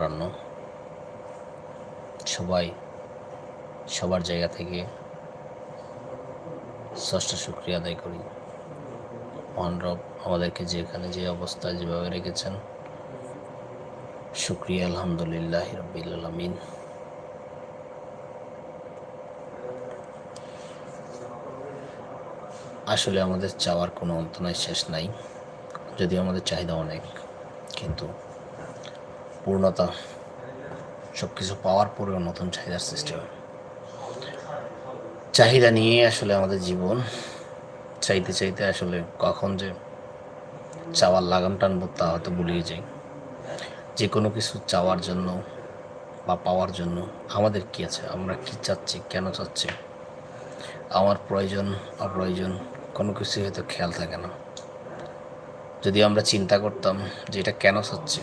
রান্না সবাই সবার জায়গা থেকে ষষ্ঠ শুক্রিয়া আদায় করি। মহানরব আমাদেরকে যেখানে যে অবস্থায় যেভাবে রেখেছেন, শুক্রিয়া, আলহামদুলিল্লাহ রবিল আলমিন। আসলে আমাদের চাওয়ার কোনো অন্ত নাই শেষ নাই, যদিও আমাদের চাহিদা অনেক, কিন্তু পূর্ণতা সব কিছু পাওয়ার পরেও নতুন চাহিদার সৃষ্টি হয়। চাহিদা নিয়ে আসলে আমাদের জীবন চাইতে চাইতে আসলে কখন যে চাওয়ার লাগাম টানবো তা হয়তো ভুলিয়ে যাই। যে কোনো কিছু চাওয়ার জন্য বা পাওয়ার জন্য আমাদের কি আছে? আমরা কি চাচ্ছি? কেন চাচ্ছি? আমার প্রয়োজন, অপ্রয়োজন, কোনো কিছু হয়তো খেয়াল থাকে না। যদি আমরা চিন্তা করতাম যে এটা কেন চাচ্ছি?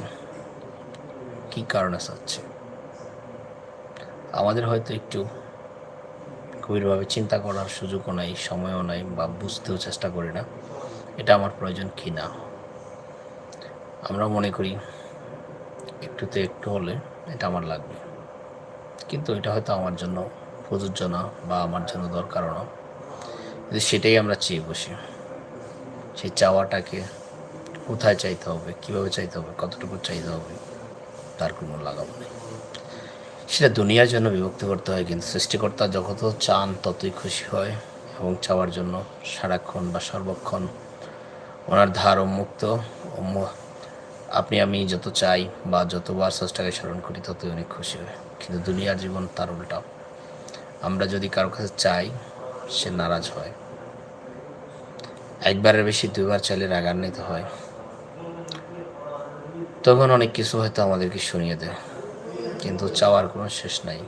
কী কারণে চাচ্ছি? আমাদের হয়তো একটু গভীরভাবে চিন্তা করার সুযোগও নাই, সময়ও নাই বা বুঝতেও চেষ্টা করি না, এটা আমার প্রয়োজন কি না? আমরা মনে করি একটুতে একটু হলে এটা আমার লাগবে। কিন্তু এটা হয়তো আমার জন্য প্রযোজ্য না বা আমার জন্য দরকারও না। কিন্তু সেটাই আমরা চেয়ে বসি, সেই চাওয়াটাকে কোথায় চাইতে হবে, কীভাবে চাইতে হবে, কতটুকু চাইতে হবে তার কোনো লাগাম নেই। সেটা দুনিয়ার জন্য বিভক্ত করতে হয়, কিন্তু সৃষ্টিকর্তা যত চান ততই খুশি হয় এবং চাওয়ার জন্য সারাক্ষণ বা সর্বক্ষণ ওনার ধার উন্মুক্ত আপনি আমি যত চাই বা যতবার স্রষ্টাকে স্মরণ করি ততই অনেক খুশি হয়। কিন্তু দুনিয়ার জীবন তার উল্টা। আমরা যদি কারও কাছে চাই, সে নারাজ হয়। একবারের বেশি দুইবার চাইলে রাগান্বিত হয়। তখন অনেক কিছু হয়তো আমাদেরকে শুনিয়ে দেয়। কিন্তু চাওয়ার কোনো শেষ নাই।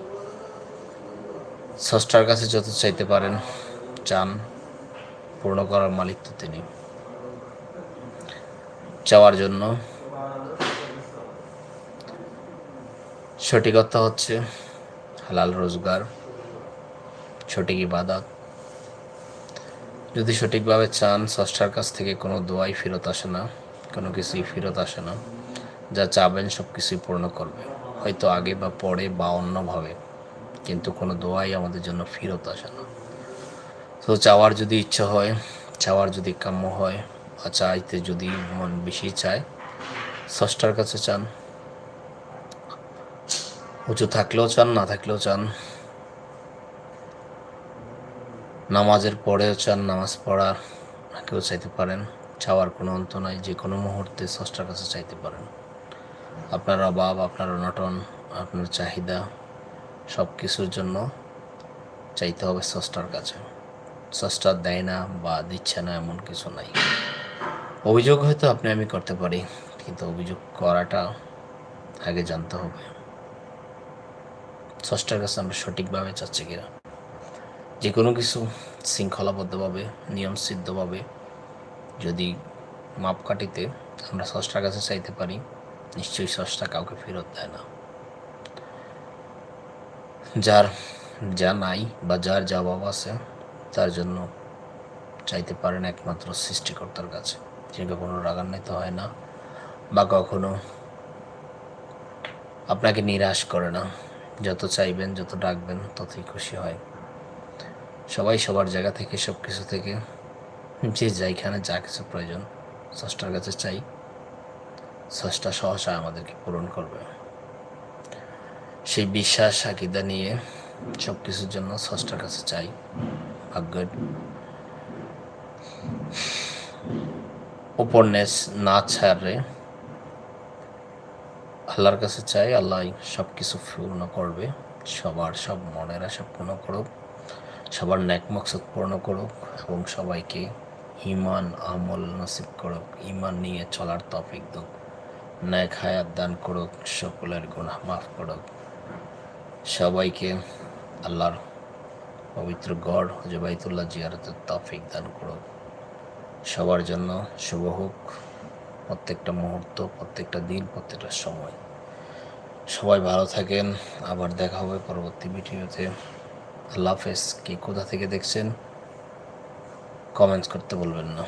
স্রষ্টার কাছে যত চাইতে পারেন চান, পূর্ণ করার মালিক তো তিনি। চাওয়ার জন্য সঠিকতা হচ্ছে হালাল রোজগার, সঠিক ইবাদত। যদি সঠিকভাবে চান, স্রষ্টার কাছ থেকে কোনো দোয়াই ফেরত আসে না, কোনো কিছুই ফেরত আসে না। যা চাবেন সব কিছুই পূর্ণ করবে। হয়তো আগে বা পরে বা অন্যভাবে, কিন্তু কোনো দোয়াই আমাদের জন্য ফেরত আসে না। তো চাওয়ার যদি ইচ্ছা হয়, চাওয়ার যদি কাম্য হয়, বা চাইতে যদি মন বেশি চায় ষষ্ঠার কাছে চান। উঁচু থাকলেও চান, না থাকলেও চান। নামাজের পরেও চান, নামাজ পড়ার কেউ চাইতে পারেন। চাওয়ার কোনো অন্ত নাই যে কোনো মুহূর্তে ষষ্ঠার কাছে চাইতে পারেন। আপনার অভাব, আপনার অনটন, আপনার চাহিদা সব কিছুর জন্য চাইতে হবে ষষ্ঠার কাছে। ষষ্ঠা দেয় না বা দিচ্ছে না এমন কিছু নাই। অভিযোগ হয়তো আপনি আমি করতে পারি, কিন্তু অভিযোগ করাটা আগে জানতে হবে। ষষ্ঠার কাছে আমরা সঠিকভাবে চাচ্ছি কিনা। যে কোনো কিছু শৃঙ্খলাবদ্ধভাবে, নিয়মসিদ্ধভাবে যদি মাপকাঠিতে আমরা ষষ্ঠার কাছে চাইতে পারি নিশ্চয়ই ষষ্ঠা কাউকে ফেরত দেয় না। যার যা নাই বা যার যা অভাব আছে, তার জন্য চাইতে পারেন একমাত্র সৃষ্টিকর্তার কাছে। যে কখনো রাগান্বিত হয় না বা কখনো আপনাকে নিরাশ করে না। যত চাইবেন, যত ডাকবেন, ততই খুশি হয়। সবাই সবার জায়গা থেকে সব কিছু থেকে, যে যাইখানে যা কিছু প্রয়োজন ষষ্ঠার কাছে চাই। ষষ্ঠা সহসা আমাদেরকে পূরণ করবে। সেই বিশ্বাস, আকিদা নিয়ে সব কিছুর জন্য ষষ্ঠার কাছে চাই। ভাগ্যের উপন্যাস না ছাড়ে আল্লাহর কাছে চাই, আল্লাহ সব কিছু পূর্ণ করবে। সবার সব মনের আশা পূর্ণ করুক, সবার ন্যাক মকসদ পূর্ণ করুক এবং সবাইকে ইমান আমল নসিব করুক। ইমান নিয়ে চলার তফিক দুক ন্যাক হায়াত দান করুক, সকলের গুণা মাফ করুক। সবাইকে আল্লাহর পবিত্র গড় হজবাইতুল্লাহ জিয়ারতের তফিক দান করুক। সবার জন্য শুভ হোক, প্রত্যেকটা মুহূর্ত, প্রত্যেকটা দিন, প্রত্যেকটা সময়। সবাই ভালো থাকেন, আবার দেখা হবে পরবর্তী ভিডিওতে। আল্লাহ হাফেজ, কে কোথা থেকে দেখছেন? কমেন্টস করতে বলবেন না।